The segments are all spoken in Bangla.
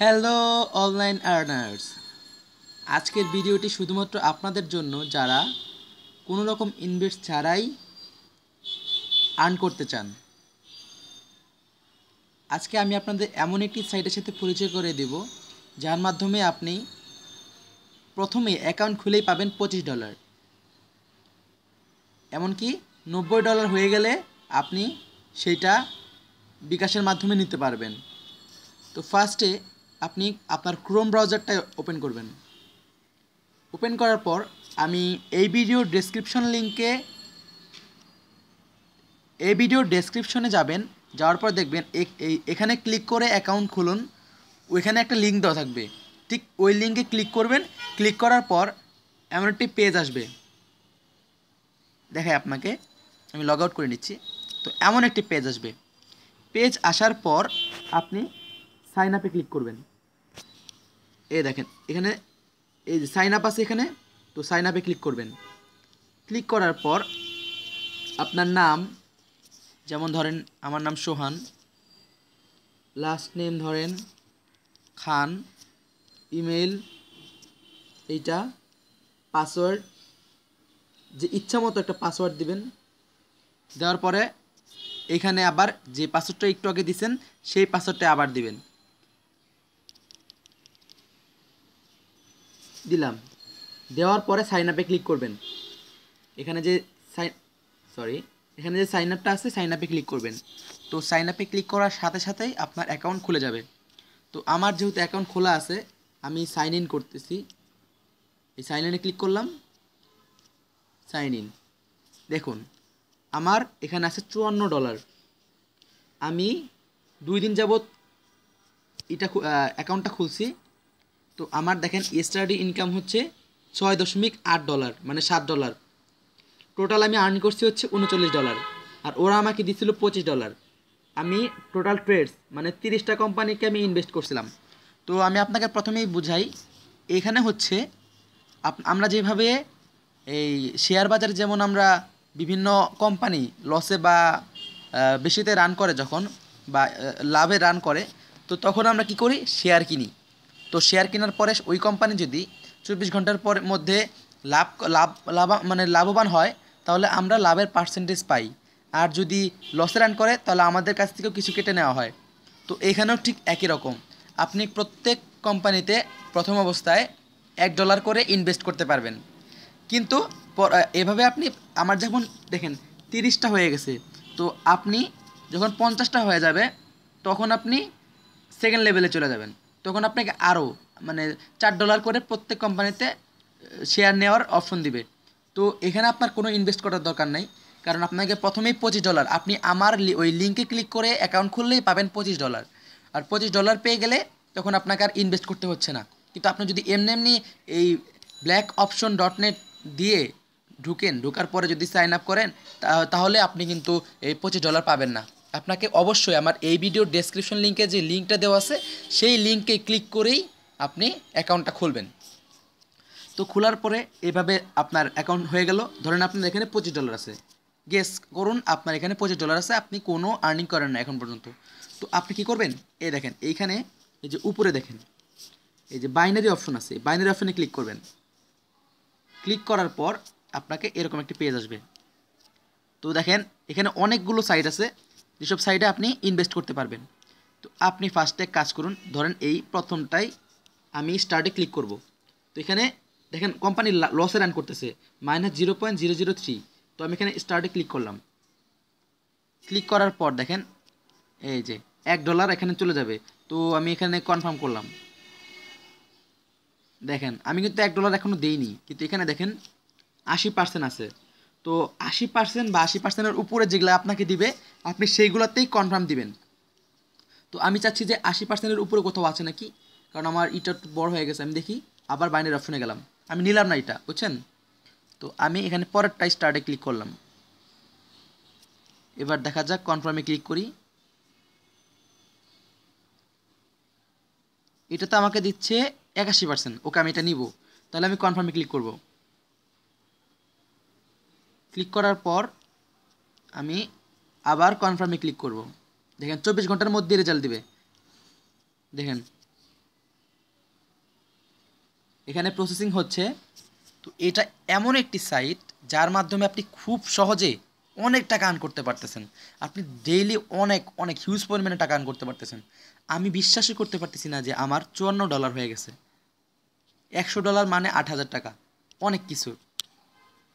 হ্যালো অনলাইন আর্নার্স আজকের ভিডিওটি শুধুমাত্র আপনাদের জন্য যারা কোনো রকম ইনভেস্ট ছাড়াই আর্ন করতে চান। আজকে আমি আপনাদের এমন একটি সাইটের সাথে পরিচয় করে দেব, যার মাধ্যমে আপনি প্রথমে অ্যাকাউন্ট খুলেই পাবেন পঁচিশ ডলার এমনকি নব্বই ডলার হয়ে গেলে আপনি সেইটা বিকাশের মাধ্যমে নিতে পারবেন। তো ফার্স্টে আপনি আপনার ক্রোম ব্রাউজারটা ওপেন করবেন। ওপেন করার পর আমি এই ভিডিওর ডেসক্রিপশন লিঙ্কে এই ভিডিওর ডেসক্রিপশনে যাবেন, যাওয়ার পর দেখবেন এখানে ক্লিক করে অ্যাকাউন্ট খুলুন। ওইখানে একটা লিঙ্ক দেওয়া থাকবে। ঠিক ওই লিঙ্কে ক্লিক করবেন। ক্লিক করার পর এমন একটি পেজ আসবে। দেখায় আপনাকে। আমি লগ আউট করে নিচ্ছি। তো এমন একটি পেজ আসবে। পেজ আসার পর আপনি সাইন আপে ক্লিক করবেন। এই দেখেন, এখানে এই যে সাইন আপ আছে এখানে, তো সাইন আপে ক্লিক করবেন। ক্লিক করার পর আপনার নাম, যেমন ধরেন আমার নাম সোহান লাস্ট নেম ধরেন খান ইমেল এইটা পাসওয়ার্ড যে ইচ্ছা মতো একটা পাসওয়ার্ড দিবেন। দেওয়ার পরে এখানে আবার যে পাসওয়ার্ডটা একটু আগে দিছেন, সেই পাসওয়ার্ডটা আবার দিবেন। দিলাম। দেওয়ার পরে সাইন আপে ক্লিক করবেন। এখানে যে সাইন সরি এখানে যে সাইন আপটা আছে সাইন আপে ক্লিক করবেন। তো সাইন আপে ক্লিক করার সাথে সাথেই আপনার অ্যাকাউন্ট খুলে যাবে। তো আমার যেহেতু অ্যাকাউন্ট খোলা আছে, আমি সাইন ইন করতেছি। এই সাইন ইনে ক্লিক করলাম। সাইন ইন দেখুন, আমার এখানে আছে চুয়ান্ন ডলার আমি দুই দিন যাবৎ এটা অ্যাকাউন্টটা খুলছি। তো আমার দেখেন স্টাডি ইনকাম হচ্ছে ছয় দশমিক আট ডলার মানে সাত ডলার টোটাল আমি আর্ন করছি হচ্ছে উনচল্লিশ ডলার আর ওরা আমাকে দিছিল পঁচিশ ডলার আমি টোটাল ট্রেডস মানে তিরিশটা কোম্পানিকে আমি ইনভেস্ট করছিলাম। তো আমি আপনাকে প্রথমেই বুঝাই, এখানে হচ্ছে আমরা যেভাবে এই শেয়ার বাজারে যেমন আমরা বিভিন্ন কোম্পানি লসে বা বেশিতে রান করে যখন বা লাভে রান করে, তো তখন আমরা কি করি? শেয়ার কিনি। তো শেয়ার কেনার পরে ওই কোম্পানি যদি চব্বিশ ঘণ্টার পর মধ্যে লাভ লাভ লাভ মানে লাভবান হয়, তাহলে আমরা লাভের পার্সেন্টেজ পাই। আর যদি লসে রান করে, তাহলে আমাদের কাছ থেকেও কিছু কেটে নেওয়া হয়। তো এখানেও ঠিক একই রকম। আপনি প্রত্যেক কোম্পানিতে প্রথম অবস্থায় এক ডলার করে ইনভেস্ট করতে পারবেন। কিন্তু এভাবে আপনি, আমার যখন দেখেন, তিরিশটা হয়ে গেছে, তো আপনি যখন পঞ্চাশটা হয়ে যাবে, তখন আপনি সেকেন্ড লেভেলে চলে যাবেন। তখন আপনাকে আরও মানে চার ডলার করে প্রত্যেক কোম্পানিতে শেয়ার নেওয়ার অপশন দিবে। তো এখানে আপনার কোনো ইনভেস্ট করার দরকার নেই। কারণ আপনাকে প্রথমেই পঁচিশ ডলার। আপনি আমার ওই লিঙ্কে ক্লিক করে অ্যাকাউন্ট খুললেই পাবেন পঁচিশ ডলার। আর পঁচিশ ডলার পেয়ে গেলে তখন আপনাকে আর ইনভেস্ট করতে হচ্ছে না। কিন্তু আপনি যদি এমনি এমনি এই ব্ল্যাক অপশন ডট নেট দিয়ে ঢুকেন, ঢোকার পরে যদি সাইন আপ করেন তাহলে আপনি কিন্তু এই পঁচিশ ডলার পাবেন না। আপনাকে অবশ্যই আমার এই ভিডিওর ডেসক্রিপশন লিঙ্কে যে লিঙ্কটা দেওয়া আছে, সেই লিঙ্কে ক্লিক করেই আপনি অ্যাকাউন্টটা খুলবেন। তো খোলার পরে এভাবে আপনার অ্যাকাউন্ট হয়ে গেল। ধরেন আপনার এখানে পঁচিশ ডলার আছে। গেস করুন, আপনার এখানে পঁচিশ ডলার আছে, আপনি কোনো আর্নিং করেন না এখন পর্যন্ত। তো আপনি কি করবেন? এই দেখেন, এইখানে এই যে উপরে দেখেন, এই যে বাইনারি অপশন আছে বাইনারি অপশনে ক্লিক করবেন। ক্লিক করার পর আপনাকে এরকম একটি পেজ আসবে। তো দেখেন, এখানে অনেকগুলো সাইট আছে। যেসব সাইটে আপনি ইনভেস্ট করতে পারবেন। তো আপনি ফার্স্টে কাজ করুন, ধরেন এই প্রথমটাই আমি স্টার্টে ক্লিক করব। তো এখানে দেখেন কোম্পানি লসে রান করতেছে minus zero point zero zero three তো আমি এখানে স্টার্টে ক্লিক করলাম। ক্লিক করার পর দেখেন, এই যে এক ডলার এখানে চলে যাবে। তো আমি এখানে কনফার্ম করলাম। দেখেন, আমি কিন্তু এক ডলার এখনও দেইনি, কিন্তু এখানে দেখেন আশি পার্সেন্ট আছে। তো আশি পার্সেন্ট বা আশি পার্সেন্টের উপরে যেগুলো আপনাকে দিবে, আপনি সেইগুলোতেই কনফার্ম দিবেন। তো আমি চাচ্ছি যে আশি পার্সেন্টের উপরে কোথাও আছে নাকি? কারণ আমার ইটা একটু বড় হয়ে গেছে, আমি দেখি, আবার বাইনের অপশনে গেলাম। আমি নিলাম না এটা বুঝছেন? তো আমি এখানে পরেরটা স্টার্টে ক্লিক করলাম। এবার দেখা যাক কনফার্মে ক্লিক করি। এটা তো আমাকে দিচ্ছে একাশি পার্সেন্ট ওকে আমি এটা নিব। তাহলে আমি কনফার্মে ক্লিক করব। ক্লিক করার পর আমি আবার কনফার্মে ক্লিক করব। দেখেন, চব্বিশ ঘণ্টার মধ্যে রেজাল্ট দিবে। দেখেন। এখানে প্রসেসিং হচ্ছে। তো এটা এমন একটি সাইট যার মাধ্যমে আপনি খুব সহজে অনেক টাকা আর্ন করতে পারতেছেন। আপনি ডেইলি অনেক অনেক হিউজ পরিমাণে টাকা আর্ন করতে পারতেছেন। আমি বিশ্বাসই করতে পারতেছি না যে আমার চুয়ান্ন ডলার হয়ে গেছে। একশো ডলার মানে আট হাজার টাকা। অনেক কিছু।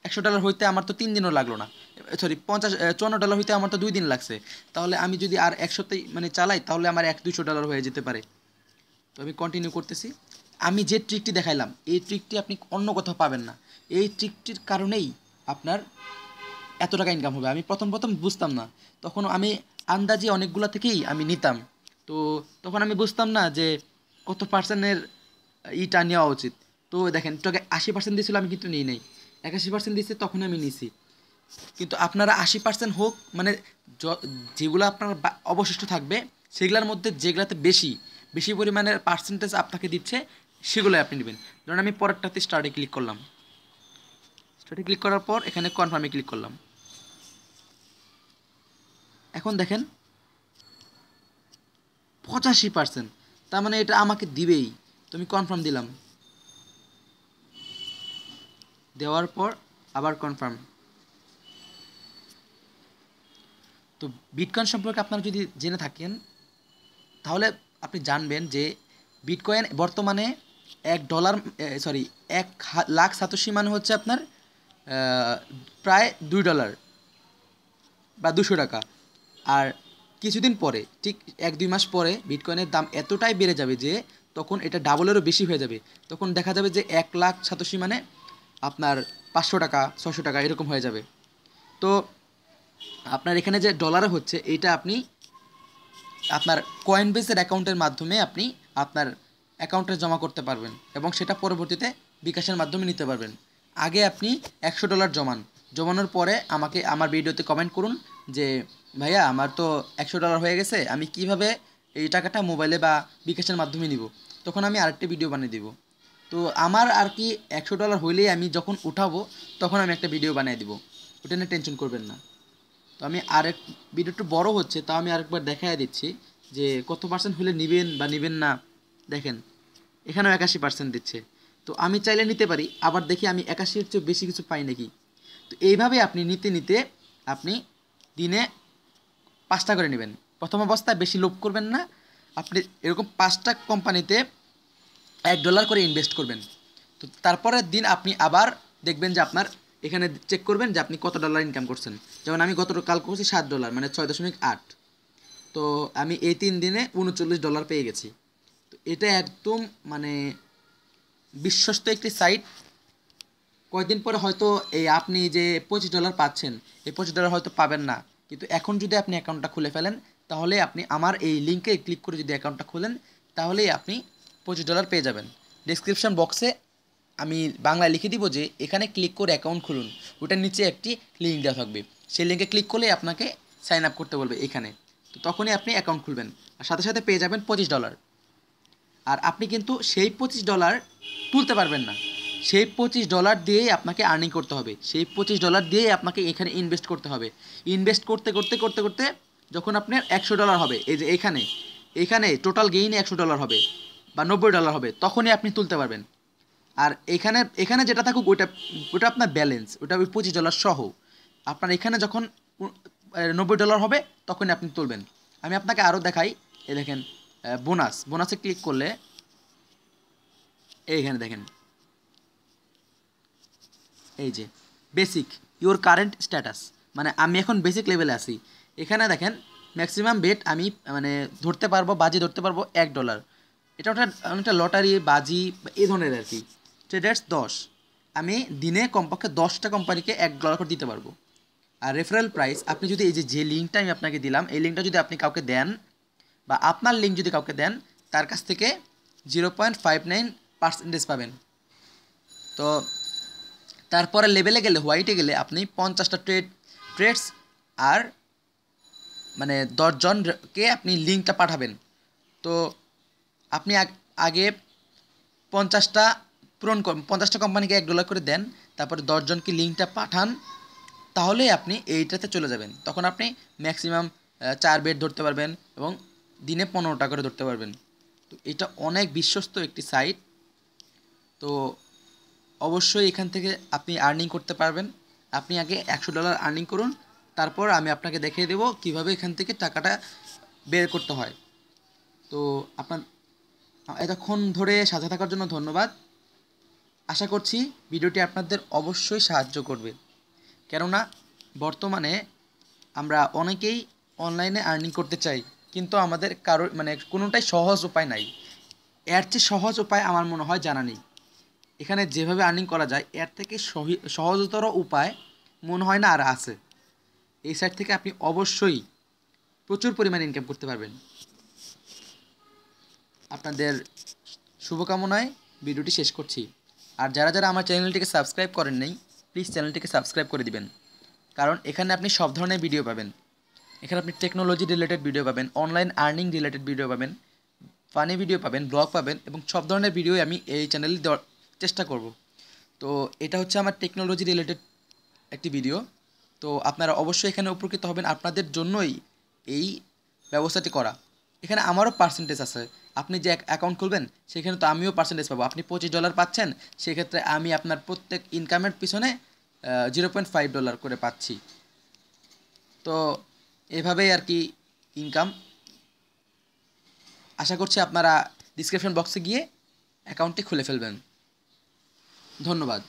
একশো ডলার হইতে আমার তো তিন দিনও লাগল না। সরি পঞ্চাশ চুয়ান্ন ডলার হইতে আমার তো দুই দিন লাগছে। তাহলে আমি যদি আর একশোতেই মানে চালাই, তাহলে আমার এক দুইশো ডলার হয়ে যেতে পারে। তো আমি কন্টিনিউ করতেছি। আমি যে ট্রিকটি দেখাইলাম, এই ট্রিকটি আপনি অন্য কোথাও পাবেন না। এই ট্রিকটির কারণেই আপনার এত টাকা ইনকাম হবে। আমি প্রথম প্রথম বুঝতাম না। তখন আমি আন্দাজে অনেকগুলো থেকেই আমি নিতাম। তো তখন আমি বুঝতাম না যে কত পার্সেন্টের ইটা নেওয়া উচিত। তো দেখেন, তোকে আশি পার্সেন্ট দিয়েছিল, আমি কিন্তু নিই নাই। একাশি পার্সেন্ট দিচ্ছে তখন আমি নিছি। কিন্তু আপনারা আশি পার্সেন্ট হোক মানে যেগুলো আপনার অবশিষ্ট থাকবে, সেগুলোর মধ্যে যেগুলাতে বেশি বেশি পরিমাণের পার্সেন্টেজ আপনাকে দিচ্ছে সেগুলো আপনি নেবেন। ধরুন আমি পরেরটাতে স্টার্টে ক্লিক করলাম। স্টার্টে ক্লিক করার পর এখানে কনফার্মে ক্লিক করলাম। এখন দেখেন, পঁচাশি পার্সেন্ট তার মানে এটা আমাকে দিবেই। তো আমি কনফার্ম দিলাম। দেওয়ার পর আবার কনফার্ম তো বিটকয়েন সম্পর্কে আপনারা যদি জেনে থাকেন, তাহলে আপনি জানবেন যে বিটকয়েন বর্তমানে এক ডলার সরি এক লাখ সাতশি মানে হচ্ছে আপনার প্রায় দুই ডলার বা দুশো টাকা। আর কিছুদিন পরে, ঠিক এক দুই মাস পরে বিটকয়েনের দাম এতটাই বেড়ে যাবে যে তখন এটা ডাবলেরও বেশি হয়ে যাবে। তখন দেখা যাবে যে এক লাখ সাতাশি মানে আপনার পাঁচশো টাকা ছশো টাকা এরকম হয়ে যাবে। তো আপনার এখানে যে ডলারে হচ্ছে এইটা আপনি আপনার কয়েন বেসের অ্যাকাউন্টের মাধ্যমে আপনি আপনার অ্যাকাউন্টে জমা করতে পারবেন এবং সেটা পরবর্তীতে বিকাশের মাধ্যমে নিতে পারবেন। আগে আপনি একশো ডলার জমান। জমানোর পরে আমাকে আমার ভিডিওতে কমেন্ট করুন যে, ভাইয়া, আমার তো একশো ডলার হয়ে গেছে, আমি কীভাবে এই টাকাটা মোবাইলে বা বিকাশের মাধ্যমে নিব? তখন আমি আরেকটি ভিডিও বানিয়ে দিব। তো আমার আর কি একশো ডলার হইলেই আমি যখন উঠাবো, তখন আমি একটা ভিডিও বানিয়ে দিব। ওটা নিয়ে টেনশন করবেন না। তো আমি আরেক ভিডিও একটু বড় হচ্ছে, তাও আমি আরেকবার দেখাই দিচ্ছি যে কত পার্সেন্ট হলে নেবেন বা নেবেন না। দেখেন, এখানেও একাশি পার্সেন্ট দিচ্ছে। তো আমি চাইলে নিতে পারি, আবার দেখি আমি একাশির চেয়ে বেশি কিছু পাই নাকি। তো এইভাবে আপনি নিতে নিতে আপনি দিনে পাঁচটা করে নেবেন। প্রথম অবস্থায় বেশি লোভ করবেন না। আপনি এরকম পাঁচটা কোম্পানিতে এক ডলার করে ইনভেস্ট করবেন। তো তারপরের দিন আপনি আবার দেখবেন যে আপনার এখানে চেক করবেন যে আপনি কত ডলার ইনকাম করছেন। যেমন আমি গত কাল করছি সাত ডলার মানে ছয় দশমিক আট। তো আমি এই তিন দিনে উনচল্লিশ ডলার পেয়ে গেছি। তো এটা একদম মানে বিশ্বস্ত একটি সাইট কয়েকদিন পরে হয়তো এই আপনি যে পঁচিশ ডলার পাচ্ছেন, এই পঁচিশ ডলার হয়তো পাবেন না। কিন্তু এখন যদি আপনি অ্যাকাউন্টটা খুলে ফেলেন, তাহলে আপনি আমার এই লিঙ্কে ক্লিক করে যদি অ্যাকাউন্টটা খুলেন, তাহলেই আপনি পঁচিশ ডলার পেয়ে যাবেন। ডিসক্রিপশন বক্সে আমি বাংলায় লিখে দিব যে এখানে ক্লিক করে অ্যাকাউন্ট খুলুন। ওটার নিচে একটি লিঙ্ক দেওয়া থাকবে। সেই লিঙ্কে ক্লিক করলে আপনাকে সাইন আপ করতে বলবে এখানে। তো তখনই আপনি অ্যাকাউন্ট খুলবেন। আর সাথে সাথে পেয়ে যাবেন পঁচিশ ডলার আর আপনি কিন্তু সেই পঁচিশ ডলার তুলতে পারবেন না। সেই পঁচিশ ডলার দিয়েই আপনাকে আর্নিং করতে হবে। সেই পঁচিশ ডলার দিয়েই আপনাকে এখানে ইনভেস্ট করতে হবে। ইনভেস্ট করতে করতে করতে করতে যখন আপনার একশো ডলার হবে, এই যে এখানে এখানে টোটাল গেইনে একশো ডলার হবে। বা নব্বই ডলার হবে, তখনই আপনি তুলতে পারবেন। আর এখানে এখানে যেটা থাকুক, ওইটা ওটা আপনার ব্যালেন্স ওটা ওই পঁচিশ ডলার সহ। আপনার এখানে যখন নব্বই ডলার হবে, তখনই আপনি তুলবেন। আমি আপনাকে আরও দেখাই এ দেখেন বোনাস বোনাসে ক্লিক করলে, এইখানে দেখেন। এই যে বেসিক ইওর কারেন্ট স্ট্যাটাস মানে আমি এখন বেসিক লেভেলে আছি। এখানে দেখেন ম্যাক্সিমাম বেট আমি মানে ধরতে পারব, বাজি ধরতে পারব এক ডলার এটা ওটা অনেকটা লটারি, বাজি, এই ধরনের আর কি। ট্রেডার্স দশ। আমি দিনে কমপক্ষে দশটা কোম্পানিকে এক ডলার করে দিতে পারব। আর রেফারেল প্রাইস আপনি যদি এই যে যে লিঙ্কটা আমি আপনাকে দিলাম, এই লিঙ্কটা যদি আপনি কাউকে দেন বা আপনার লিঙ্ক যদি কাউকে দেন, তার কাছ থেকে zero point five nine percentage পাবেন। তো তারপরে লেভেলে গেলে হোয়াইটে গেলে আপনি পঞ্চাশটা ট্রেড ট্রেডস আর মানে দশজনকে আপনি লিঙ্কটা পাঠাবেন। তো আপনি আগ- পঞ্চাশটা পূরণ পঞ্চাশটা কোম্পানিকে এক ডলার করে দেন, তারপরে দশজনকে লিঙ্কটা পাঠান, তাহলেই আপনি এইটাতে চলে যাবেন। তখন আপনি ম্যাক্সিমাম চার বেড ধরতে পারবেন এবং দিনে পনেরোটা করে ধরতে পারবেন। তো এটা অনেক বিশ্বস্ত একটি সাইট তো অবশ্যই এখান থেকে আপনি আর্নিং করতে পারবেন। আপনি আগে একশো ডলার আর্নিং করুন, তারপর আমি আপনাকে দেখিয়ে দেবো কীভাবে এখান থেকে টাকাটা বের করতে হয়। তো আপনার এতক্ষণ ধরে সাথে থাকার জন্য ধন্যবাদ। আশা করছি ভিডিওটি আপনাদের অবশ্যই সাহায্য করবে। কেননা, বর্তমানে আমরা অনেকেই অনলাইনে আর্নিং করতে চাই, কিন্তু আমাদের কারও মানে কোনোটাই সহজ উপায় নাই। এর চেয়ে সহজ উপায় আমার মনে হয় জানা নেই। এখানে যেভাবে আর্নিং করা যায়, এর থেকে সহি- সহজতর উপায় মনে হয় না আর আছে। এই সাইট থেকে আপনি অবশ্যই প্রচুর পরিমাণে ইনকাম করতে পারবেন। আপনাদের শুভকামনায় ভিডিওটি শেষ করছি। আর যারা যারা আমার চ্যানেলটিকে সাবস্ক্রাইব করেন নাই, প্লিজ চ্যানেলটিকে সাবস্ক্রাইব করে দিবেন। কারণ এখানে আপনি সব ধরনের ভিডিও পাবেন। এখানে আপনি টেকনোলজি রিলেটেড ভিডিও পাবেন অনলাইন আর্নিং রিলেটেড ভিডিও পাবেন ফানি ভিডিও পাবেন ব্লগ পাবেন এবং সব ধরনের ভিডিও আমি এই চ্যানেলে চেষ্টা করব। তো এটা হচ্ছে আমার টেকনোলজি রিলেটেড একটি ভিডিও তো আপনারা অবশ্যই এখানে উপকৃত হবেন। আপনাদের জন্যই এই ব্যবস্থাটি করা। এখানে আমারও পার্সেন্টেজ আছে। আপনি যে অ্যাকাউন্ট খুলবেন, সেখানে তো আমিও পার্সেন্টেজ পাবো। আপনি পঁচিশ ডলার পাচ্ছেন, সেক্ষেত্রে আমি আপনার প্রত্যেক ইনকামের পিছনে জিরো পয়েন্ট ফাইভ ডলার করে পাচ্ছি। তো এভাবেই আর কি ইনকাম আশা করছি আপনারা ডিসক্রিপশন বক্সে গিয়ে অ্যাকাউন্টটি খুলে ফেলবেন। ধন্যবাদ।